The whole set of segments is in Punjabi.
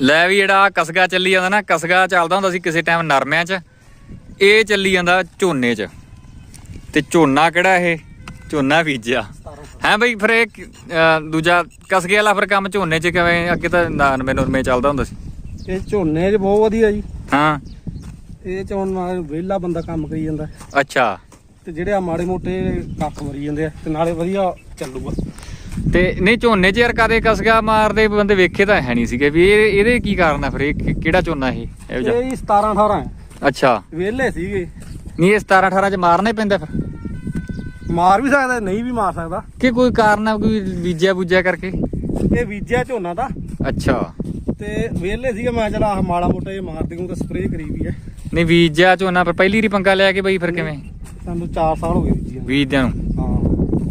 ਲੈ ਵੀ ਜਿਹੜਾ ਕਸਗਾ ਚੱਲੀ ਜਾਂਦਾ ਨਾ ਕਸਗਾ ਚੱਲਦਾ ਹੁੰਦਾ ਸੀ ਕਿਸੇ ਟਾਈਮ ਨਰਮਿਆਂ 'ਚ ਇਹ ਚੱਲੀ ਜਾਂਦਾ ਝੋਨੇ 'ਚ। ਤੇ ਝੋਨਾ ਕਿਹੜਾ ਇਹ? ਝੋਨਾ ਬੀਜਿਆ। ਹੈ ਬਈ ਫਿਰ ਇਹ ਦੂਜਾ ਕਸਗੇ ਵਾਲਾ ਫਿਰ ਕੰਮ ਝੋਨੇ 'ਚ ਕਿਵੇਂ ਅੱਗੇ ਤਾਂ ਨਾਨਵੇਂ ਨੁਰਮੇ ਚੱਲਦਾ ਹੁੰਦਾ ਸੀ। ਇਹ ਝੋਨੇ 'ਚ ਬਹੁਤ ਵਧੀਆ ਜੀ। ਹਾਂ। ਇਹ ਚ ਹੁਣ ਨਾਲ ਵਿਹਲਾ ਬੰਦਾ ਕੰਮ ਕਰੀ ਜਾਂਦਾ। ਅੱਛਾ। ਤੇ ਜਿਹੜੇ ਆ ਮਾੜੇ ਮੋਟੇ ਕੱਖ ਮਰੀ ਜਾਂਦੇ ਆ ਤੇ ਨਾਲੇ ਵਧੀਆ ਚੱਲੂਗਾ। ਤੇ ਨਹੀਂ ਝੋਨੇ 'ਚ ਯਾਰ ਕਦੇ ਕਸਗਾ ਮਾਰਦੇ ਬੰਦੇ ਵੇਖੇ ਤਾਂ ਹੈ ਨਹੀਂ ਸੀਗੇ ਵੀ ਇਹ ਇਹਦੇ ਕੀ ਕਾਰਨ ਆ ਫਿਰ ਇਹ ਕਿ- ਕਿਹੜਾ ਝੋਨਾ ਇਹ? ਇਹੋ ਜਿਹਾ? ਇਹ ਜੀ 17 18 ਹੈ। ਅੱਛਾ। ਵਿਹਲੇ ਸੀਗੇ। ਨਹੀਂ ਇਹ 17 18 'ਚ ਮਾਰਨਾ ਹੀ ਪੈਂਦਾ ਫਿਰ? ਮਾਰ ਵੀ ਸਕਦਾ ਨਹੀਂ ਵੀ ਮਾਰ ਸਕਦਾ। ਕਿ ਕੋਈ ਕਾਰਨ ਆ ਕੋਈ ਬੀਜਿਆ ਬੂਜਿਆ ਕਰਕੇ? ਇਹ ਬੀਜਿਆ ਝੋਨਾ ਦਾ ਅੱਛਾ। ਤੇ ਵਿਹਲੇ ਸੀਗੇ ਮੈਂ ਚਲਾ ਆਹ ਮਾੜਾ ਮੋਟਾ ਇਹ ਮਾਰ ਦੇਊਂ ਤਾਂ ਸਪਰੇਅ ਕਰੀ ਵੀ ਹੈ। ਨਹੀਂ ਬੀਜਿਆ ਝੋਨਾ ਪਰ ਪਹਿਲੀ ਰੀ ਪੰਗਾ ਲਿਆ ਕੇ ਬਈ ਫਿਰ ਕਿਵੇਂ? ਸਾਨੂੰ 4 ਸਾਲ ਹੋ ਗਏ ਬੀਜਿਆ। ਬੀਜਦਿਆਂ ਨੂੰ। ਹਾਂ।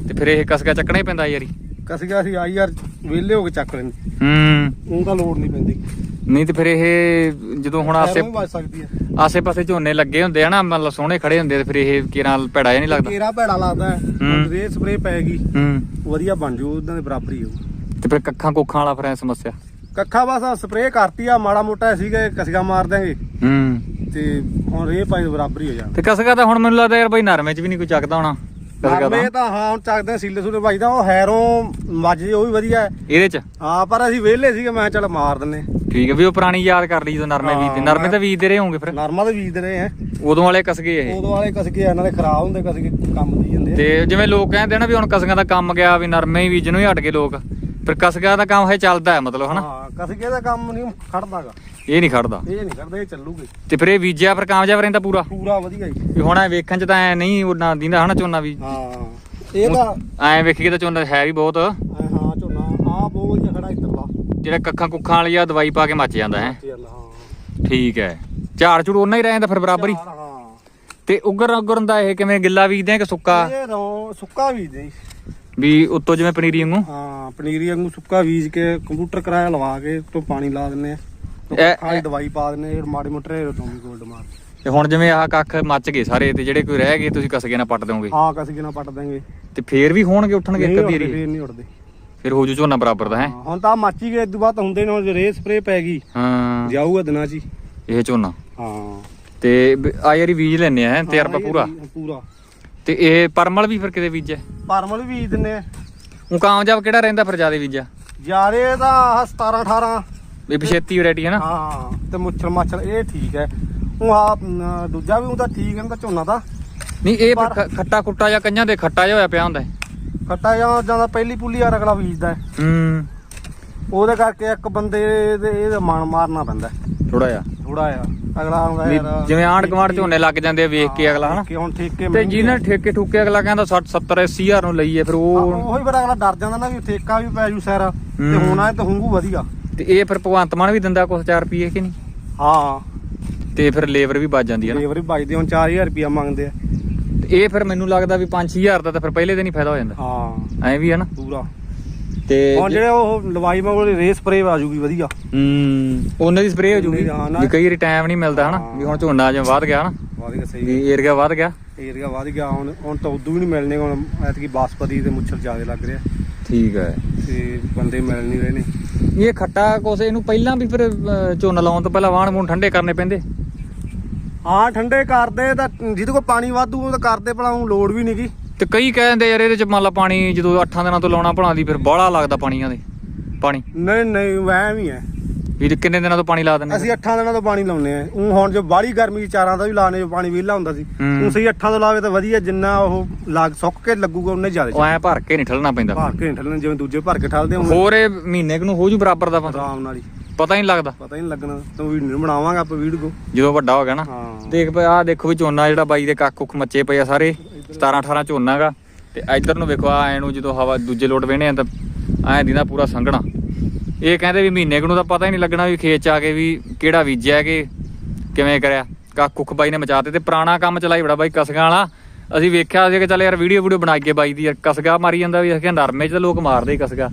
ਤੇ ਫਿਰ ਇਹ ਕਸਗਾ ਚੱਕਣਾ ਹੀ ਪੈਂਦਾ ਯਾਰੀ। ਕਸ ਗਿਆ ਸੀ ਆਈ ਯਾਰ ਵਿਹਲੇ ਹੋ ਕੇ ਚੱਕ ਲੈਂਦੇ। ਹੂੰ। ਉਹ ਤਾਂ ਲੋੜ ਨਹੀਂ ਪੈਂਦੀ। ਨਹੀਂ ਤੇ ਫਿਰ ਇਹ ਜਦੋਂ ਹੁਣ ਆਸੇ ਐਵੇਂ ਵੱਜ ਸਕਦੀ ਹੈ ਆਸੇ ਪਾਸੇ ਝੋਨੇ ਲੱਗੇ ਹੁੰਦੇ ਆ ਨਾ ਮਤਲਬ ਸੋਹਣੇ ਖੜੇ ਹੁੰਦੇ ਆ ਤੇ ਫਿਰ ਇਹ ਕਿਰਾਂ ਭੈੜਾ ਜਿਹਾ ਨਹੀਂ ਲੱਗਦਾ। ਕੇਰਾ ਭੈੜਾ ਲੱਗਦਾ ਹੈ। ਹੂੰ। ਰੇ ਸਪਰੇਅ ਪੈ ਗਈ ਹੂੰ। ਵਧੀਆ ਬਣ ਜੂ ਉਹਨਾਂ ਦੇ ਬਰਾਬਰ ਹੀ ਹੋਊ। ਤੇ ਫਿਰ ਕੱਖਾਂ ਕੋਖਾਂ ਵਾਲਾ ਫਿਰ ਐ ਸਮੱਸਿਆ। ਕੱਖਾ ਬਸ ਸਪਰੇਅ ਕਰਤੀ ਆ ਮਾੜਾ ਮੋਟਾ ਸੀਗਾ ਕਸਗਾ ਮਾਰ ਦਾਂਗੇ ਹੂੰ। ਤੇ ਹੁਣ ਰੇ ਪਾਈ ਬਰਾਬਰ ਹੀ ਹੋ ਜਾਣਾ ਤੇ ਕਸਗਾ ਤਾਂ ਹੁਣ ਮੈਨੂੰ ਲੱਗਦਾ ਯਾਰ ਬਈ ਨਰਮੇ 'ਚ ਵੀ ਨਹੀਂ ਕੋਈ ਚੱਕਦਾ ਹੋਣਾ। ਕਸਗਾ ਨਰਮੇ ਤਾਂ ਤਾਂ ਹਾਂ ਹੁਣ ਚੱਕਦੇ ਆ, ਸੀਲੇ ਸੂਲੇ ਵੱਜਦਾ ਉਹ ਹੈਰੋਂ ਜੇ ਉਹ ਵੀ ਵਧੀਆ ਹੈ। ਇਹਦੇ 'ਚ? ਹਾਂ ਪਰ ਅਸੀਂ ਵਿਹਲੇ ਸੀਗੇ ਮੈਂ ਚੱਲ ਮਾਰ ਦਿੰਨੇ ਠੀਕ ਹੈ ਵੀ ਉਹ ਪੁਰਾਣੀ ਯਾਦ ਕਰ ਲਈ ਜਦੋਂ ਨਰਮੇ ਬੀਜਦੇ ਨਰਮੇ ਤਾਂ ਬੀਜਦੇ ਰਹੇ ਹੋਣਗੇ ਫਿਰ। ਨਰਮਾ ਦੇ ਬੀਜਦੇ ਰਹੇ ਆ ਉਦੋਂ ਵਾਲੇ ਕਸਗੇ ਇਹ। ਉਦੋਂ ਵਾਲੇ ਕਸਗੇ ਇਹਨਾਂ ਦੇ ਖਰਾਬ ਹੁੰਦੇ ਕਸਗੇ ਕੰਮ ਦੀ ਜਾਂਦੇ ਆ। ਤੇ ਜਿਵੇਂ ਲੋਕ ਕਹਿੰਦੇ ਆ ਨਾ ਵੀ ਹੁਣ ਕਸਗਾਂ ਦਾ ਕੰਮ ਗਿਆ ਵੀ ਨਰਮੇ ਹੀ ਬੀਜਣੋਂ ਹੀ ਹਟ ਗਏ ਲੋਕ। ਫਿਰ ਕਸਗਾਂ ਦਾ ਕੰਮ ਹੈ ਚੱਲਦਾ ਹੈ ਮਤਲਬ ਹਨਾ? ਹਾਂ ਕਸਗੇ ਦਾ ਕੰਮ ਨਹੀਂ ਖੜਦਾਗਾ। ਇਹ ਨਹੀਂ ਖੜਦਾ। ਇਹ ਨਹੀਂ ਖੜਦਾ ਇਹ ਚੱਲੂਗੇ। ਤੇ ਫਿਰ ਇਹ ਬੀਜਿਆ ਫਿਰ ਕਾਮਯਾਬ ਰਹਿੰਦਾ ਪੂਰਾ? ਪੂਰਾ ਵਧੀਆ ਜੀ। ਵੀ ਹੁਣ ਐ ਵੇਖਣ ਚ ਤਾਂ ਐ ਨਹੀਂ ਉਹਨਾਂ ਦਿੰਦਾ ਹਨਾ ਝੋਨਾ ਵੀ। ਹਾਂ। ਇਹ ਤਾਂ ਐ ਵੇਖੀਏ ਤਾਂ ਝੋਨਾ ਹੈ ਵੀ ਬਹੁਤ। ਐ ਹਾਂ ਝੋਨਾ ਆ ਬਹੁਤ ਵਧੀਆ ਖੜਾ ਇੱਧਰਲਾ ਜਿਹੜਾ ਕੱਖਾਂ ਕੁੱਖਾਂ ਵਾਲੀ ਆ ਦਵਾਈ ਪਾ ਕੇ ਮੱਚ ਜਾਂਦਾ ਹੈ। ਠੀਕ ਹੈ ਝਾੜ ਝੂੜ ਉਹਨਾਂ ਹੀ ਰਹਿ ਜਾਂਦਾ ਫਿਰ ਬਰਾਬਰ ਹੀ। ਹਾਂ। ਤੇ ਉਗਰ ਉਗਰਨ ਦਾ ਇਹ ਕਿਵੇਂ ਗਿੱਲਾ ਬੀਜਦੇ ਆ ਕਿ ਸੁੱਕਾ? ਇਹ ਰੋਂ ਸੁੱਕਾ ਬੀਜਦੇ ਜੀ। ਵੀ ਉੱਤੋਂ ਜਿਵੇਂ ਪਨੀਰੀ ਵਾਂਗੂ? ਹਾਂ ਪਨੀਰੀ ਵਾਂਗੂ ਸੁੱਕਾ ਬੀਜ ਕੇ ਕੰਪਿਊਟਰ ਕਰਾਇਆ ਲਵਾ ਕੇ ਤੋਂ ਪਾਣੀ ਲਾ ਦਿੰਨੇ ਆ। ਇਹ- ਖਾਲੀ ਦਵਾਈ ਪਾ ਦਿੰਨੇ ਆ, ਮਾੜੇ ਮੋਟੇ ਤੋਂ ਵੀ ਗੋਲਡ ਮਾਰ ਤੇ ਹੁਣ ਜਿਵੇਂ ਆਹ ਕੱਖ ਮੱਚ ਗਏ ਸਾਰੇ ਤੇ ਜਿਹੜੇ ਕੋਈ ਰਹਿ ਗਏ ਤੁਸੀਂ ਕਸਗੇ ਨਾਲ ਪੱਟ ਦਿਓਗੇ। ਹਾਂ ਕਸਗੇ ਨਾਲ ਪੱਟ ਦਾਂਗੇ ਤੇ ਫੇਰ ਵੀ ਹੋਣਗੇ ਉੱਠਣਗੇ ਇੱਕ ਉੱਡਦੇ, ਵਾਰੀ? ਫੇਰ ਨਹੀਂ ਉੱਡਦੇ ਫਿਰ ਹੋ ਜੂ ਝੋਨਾ ਬਰਾਬਰ ਦਾ ਹੈ? ਹਾਂ, ਹੁਣ ਤਾਂ ਮੱਚ ਹੀ ਗਏ ਇਦੋਂ ਬਾਅਦ ਹੁੰਦੇ ਨੇ ਹੁਣ ਰੇ ਸਪਰੇ ਪੈ ਗਈ ਹਾਂ। ਜਾਊਗਾ ਦਿਨਾਂ ਚ ਹੀ। ਇਹ ਝੋਨਾ। ਹਾਂ। ਤੇ ਬ- ਆ ਯਾਰੀ ਬੀਜ ਲੈਣੇ ਆ ਤਜਰਬਾ ਹਾਂ, ਇਹ ਪੂਰਾ? ਪੂਰਾ। ਤੇ ਇਹ ਪਰਮਲ ਵੀ ਫਿਰ ਕਿਤੇ ਬੀਜਿਆ? ਪਰਮਲ ਵੀ ਬੀਜ ਦਿੰਨੇ ਆ। ਉਹ ਕਾਮਯਾਬ ਕਿਹੜਾ ਰਹਿੰਦਾ ਫਿਰ ਜ਼ਿਆਦਾ ਬੀਜਿਆ? ਯਾਰੇ ਤਾਂ ਆਹ 17 18 ਵੀ ਪਛੇਤੀ ਵੈਰਾਈਟੀ ਹੈ ਨਾ? ਹਾਂ ਤੇ ਮੁੱਛਰ ਮਾਛਰ ਇਹ ਠੀਕ ਹੈ। ਉਹ ਆ ਦੂਜਾ ਵੀ ਉਹਦਾ ਠੀਕ ਹੈ ਨਾ ਝੋਨਾ ਦਾ। ਨਹੀਂ ਇਹ ਫਿਰ ਪਰ- ਖ- ਖੱਟਾ ਖੁੱਟਾ ਜਾਂ ਕੰਨਾਂ ਦੇ ਖੱਟਾ ਜਿਹਾ ਹੋਇਆ ਪਿਆ ਹੁੰਦਾ ਹੈ। ਖੱਟਾ ਜਾਂ ਜਾਂਦਾ ਪਹਿਲੀ ਪੁੱਲੀ ਆ ਅਗਲਾ ਬੀਜਦਾ ਹੈ। ਹੂੰ। ਉਹਦੇ ਕਰਕੇ ਇੱਕ ਬੰਦੇ ਦੇ ਇਹਦਾ ਮਨ ਮਾਰਨਾ ਪੈਂਦਾ ਥੋੜਾ ਜਿਹਾ। ਥੋੜਾ ਜਿਹਾ। ਅਗਲਾ ਆਉਂਦਾ ਵੀ ਯਾਰ ਜਿਵੇਂ ਆਂਢ ਗੁਆਂਢ ਝੋਨੇ ਲੱਗ ਜਾਂਦੇ ਆ ਵੇਖ ਕੇ ਅਗਲਾ ਹਨਾ? ਕਿ ਹੁਣ ਠੇਕੇ ਤੇ ਮਹਿੰਗੇ ਜਿਹਨੇ ਠੇਕੇ ਠੁਕੇ ਅਗਲਾ ਕਹਿੰਦਾ 60 70 80 ਹਜ਼ਾਰ ਨੂੰ ਲਈਏ ਫਿਰ ਉਹ ਉਹੀ ਫਿਰ ਅਗਲਾ ਡਰ ਜਾਂਦਾ ਨਾ ਵੀ ਠੇਕਾ ਵੀ ਪੈ ਜੂ ਸੈਰ ਤੇ ਹੂੰ। ਹੋਣਾ ਤਾਂ ਹੂੰਗੂ ਵਧੀਆ। ਤੇ ਇਹ ਫਿਰ ਭਗਵੰਤ ਮਾਨ ਵੀ ਦਿੰਦਾ ਕੁਛ 4 ਰੁਪਏ ਕਿ ਨਹੀਂ? ਹਾਂ। ਤੇ ਫਿਰ ਲੇਬਰ ਵੀ ਬਚ ਜਾਂਦੀ ਹੈ ਨਾ। ਲੇਬਰ ਵੀ ਬਚਦੇ ਹੁਣ 4000 ਰੁਪਿਆ ਮੰਗਦੇ ਆ। ਤੇ ਇਹ ਫਿਰ ਮੈਨੂੰ ਲੱਗਦਾ ਵੀ 5-6000 ਦਾ ਤਾਂ ਫਿਰ ਪਹਿਲੇ ਦਿਨ ਹੀ ਫਾਇਦਾ ਹੋ ਜਾਂਦਾ। ਹਾਂ। ਐਂ ਵੀ ਹੈ ਨਾ। ਪੂਰਾ। ਤੇ ਹੁਣ ਜਿਹੜੇ ਉਹ ਲਵਾਈ ਮਗੋਲੇ ਰੇ ਸਪਰੇ ਆ ਜੂਗੀ ਵਧੀਆ। ਹੂੰ ਉਹਨਾਂ ਦੀ ਸਪਰੇਅ ਹੋ ਜੂਗੀ ਹਾਂ ਨਾ। ਵੀ ਕਈ ਵਾਰੀ ਟਾਈਮ ਨਹੀਂ ਮਿਲਦਾ ਹਨਾ ਵੀ ਹੁਣ ਝੋਨਾ ਜਿਵੇਂ ਵੱਧ ਗਿਆ ਹਨਾ ਵਧੀਆ ਸਹੀ ਵੀ ਏਰੀਆ ਵੱਧ ਗਿਆ। ਏਰੀਆ ਵਧ ਗਿਆ ਹੁਣ ਹੁਣ ਤਾਂ ਉਦੋਂ ਵੀ ਨਹੀਂ ਮਿਲਣੇ ਹੁਣ ਐਤਕੀ ਬਾਸਪਤੀ ਤੇ ਮੁੱਛਰ ਜ਼ਿਆਦਾ ਲੱਗ ਰਿਹਾ। ਠੀਕ ਹੈ। ਤੇ ਬੰਦੇ ਮਿਲ ਨਹੀਂ ਰਹੇ ਨੇ। ਇਹ ਖੱਟਾ ਕੋਸ ਇਹਨੂੰ ਪਹਿਲਾਂ ਵੀ ਫਿਰ ਝੋਨਾ ਲਾਉਣ ਤੋਂ ਪਹਿਲਾਂ ਵੂਣ ਠੰਡੇ ਕਰਨੇ ਪੈਂਦੇ। ਹਾਂ ਠੰਡੇ ਕਰਦੇ ਤਾਂ ਜਿਹਦੇ ਕੋਲ ਪਾਣੀ ਵਾਧੂ ਉਹ ਤਾਂ ਕਰਦੇ ਭਲਾ ਊਂ ਲੋੜ ਵੀ ਨਹੀਂਗੀ ਤੇ ਕਈ ਕਹਿੰਦੇ ਯਾਰ ਇਹਦੇ ਚ ਮੰਨ ਲਾ ਪਾਣੀ ਜਦੋਂ 8 ਦਿਨਾਂ ਤੋਂ ਲਾਉਣਾ ਭਲਾਂਦੀ ਫਿਰ ਬਾਹਲਾ ਲੱਗਦਾ ਪਾਣੀਆਂ ਦੇ ਪਾਣੀ। ਨਹੀਂ ਨਹੀਂ ਵਹਿ ਵੀ ਹੈ ਵੀ ਕਿੰਨੇ ਦਿਨਾਂ ਤੋਂ ਪਾਣੀ ਲਾ ਦਿੰਦੇ ਅਸੀਂ 8 ਦਿਨਾਂ ਤੋਂ ਪਾਣੀ ਲਾਉਨੇ ਆ ਉਹ ਹੁਣ ਜੋ ਬਾੜੀ ਗਰਮੀ ਚ ਚਾਰਾਂ ਦਾ ਵੀ ਲਾਣੇ ਜੋ ਪਾਣੀ ਵਿਹਲਾ ਹੁੰਦਾ ਸੀ। ਉਹ ਸਹੀ 8 ਤੋਂ ਲਾਵੇ ਤਾਂ ਵਧੀਆ ਜਿੰਨਾ ਉਹ ਲੱਗ ਸੁੱਕ ਕੇ ਲੱਗੂਗਾ ਉਹਨੇ ਉਹ ਜ਼ਿਆਦਾ ਐ ਭਰ ਕੇ ਨਹੀਂ ਠਲਣਾ ਪੈਂਦਾ। ਭਰ ਕੇ ਨੀ ਠੱਲਣ ਜਿਵੇਂ ਦੂਜੇ ਭਰ ਕੇ ਠਲਦੇ ਹੁਣ। ਹੋਰ ਇਹ ਮਹੀਨੇ ਕੁ ਨੂੰ ਹੋ ਜੂ ਬਰਾਬਰ ਦਾ ਪਤਾ? ਆਰਾਮ ਨਾਲ ਹੀ। ਪਤਾ ਹੀ ਨਹੀਂ ਲੱਗਦਾ। ਪਤਾ ਹੀ ਨਹੀਂ ਲੱਗਣਾ ਤੂੰ ਵੀਡੀਓ ਬਣਾਵਾਂਗੇ ਆਪਾਂ ਵੀਡੀਓ ਜਦੋਂ ਵੱਡਾ ਹੋ ਗਿਆ ਨਾ ਦੇਖ ਪਏ ਆਹ ਦੇਖੋ ਵੀ ਝੋਨਾ ਜਿਹੜਾ ਬਾਈ ਦੇ ਕੱਖ ਕੁੱਖ ਮੱਚੇ ਪਏ ਆ ਸਾਰੇ 17 18 ਝੋਨਾ ਗਾ। ਤੇ ਇੱਧਰ ਨੂੰ ਵੇਖੋ ਆ ਐ ਨੂੰ ਜਦੋਂ ਹਵਾ ਦੂਜੇ ਲੋਟ ਵੇਣੇ ਆ ਤਾਂ ਐ ਦਿਨਾ ਪੂਰਾ ਸੰਘਣਾ। ਇਹ ਕਹਿੰਦੇ ਵੀ ਮਹੀਨੇ ਕੁ ਨੂੰ ਤਾਂ ਪਤਾ ਹੀ ਨਹੀਂ ਲੱਗਣਾ ਵੀ ਖੇਤ ਚ ਆ ਕੇ ਵੀ ਕਿਹੜਾ ਬੀਜਿਆ ਕਿ ਕਿਵੇਂ ਕਰਿਆ। ਕੱਖ ਕੁੱਖ ਬਾਈ ਨੇ ਮਚਾਤੇ ਤੇ ਪੁਰਾਣਾ ਕੰਮ ਚਲਾਈ ਬੜਾ ਬਾਈ ਕਸਗਾ ਵਾਲਾ। ਅਸੀਂ ਵੇਖਿਆ ਸੀ ਕਿ ਚੱਲ ਯਾਰ ਵੀਡੀਓ ਵੀਡੀਓ ਬਣਾ ਕੇ ਬਾਈ ਦੀ ਯਾਰ ਕਸਗਾ ਮਾਰੀ ਜਾਂਦਾ ਵੀ ਅਸੀਂ ਨਰਮੇ ਚ ਤਾਂ ਲੋਕ ਮਾਰਦੇ ਹੀ ਕਸਗਾ।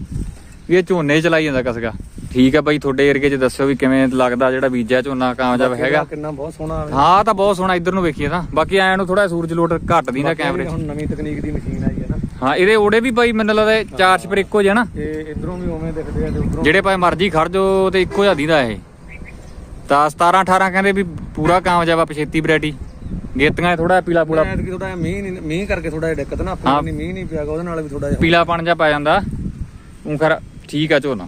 ਵੀ ਇਹ ਝੋਨੇ 'ਚ ਚਲਾਈ ਜਾਂਦਾ ਕਸਗਾ। ਠੀਕ ਹੈ ਬਾਈ ਤੁਹਾਡੇ ਏਰੀਏ 'ਚ ਦੱਸਿਓ ਵੀ ਕਿਵੇਂ ਲੱਗਦਾ ਜਿਹੜਾ ਬੀਜਿਆ ਝੋਨਾ ਕਾਮਯਾਬ ਹੈਗਾ। ਕਿੰਨਾ ਬਹੁਤ ਸੋਹਣਾ ਆਵੇ ਹਾਂ ਤਾਂ ਬਹੁਤ ਸੋਹਣਾ ਇੱਧਰ ਨੂੰ ਵੇਖੀਏ ਤਾਂ। ਬਾਕੀ ਐਂ ਨੂੰ ਥੋੜਾ ਸੂਰਜ ਲੋਟ ਘੱਟ ਦੀ ਨਾ ਕੈਮਰੇ 'ਚ। ਹੁਣ ਨਵੀਂ ਤਕਨੀਕ ਦੀ ਮਸ਼ੀਨ ਆਈ ਹੈ ਇਹਦੇ ਓੜੇ ਵੀ ਬਾਈ ਮੈਨੂੰ ਲੱਗਦਾ ਚਾਰ ਛਪਰ ਇੱਕੋ ਜਿਹਾ ਨਾ। ਇਹ ਇਧਰੋਂ ਵੀ ਉਵੇਂ ਦਿਖਦੇ ਆ ਤੇ ਉਧਰੋਂ ਜਿਹੜੇ ਭਾਵੇਂ ਮਰਜ਼ੀ ਖੜ ਜੋ ਤੇ ਇੱਕੋ ਜਿਹਾ ਦੀਦਾ ਇਹ। ਤਾਂ 17 18 ਕਹਿੰਦੇ ਵੀ ਪੂਰਾ ਕਾਮਯਾਬ ਆ ਪਛੇਤੀ ਵੈਰਾਈਟੀ। ਗੇਤੀਆਂ ਥੋੜਾ ਪੀਲਾ ਪੂਲਾ ਐਤਕੀ ਥੋੜਾ ਜਿਹਾ ਮੀਂਹ ਨਹੀਂ ਮੀਂਹ ਕਰਕੇ ਥੋੜਾ ਜਿਹਾ ਦਿੱਕਤ ਨਾ। ਆਪਾਂ ਮੀਂਹ ਨਹੀਂ ਪਿਆਗਾ ਉਹਦੇ ਨਾਲ ਵੀ ਥੋੜਾ ਜਿਹਾ ਪੀਲਾ ਪਣ ਜਾ ਪੈ ਜਾਂਦਾ। ਉਹ ਖਰ ਠੀਕ ਆ ਝੋਨਾ।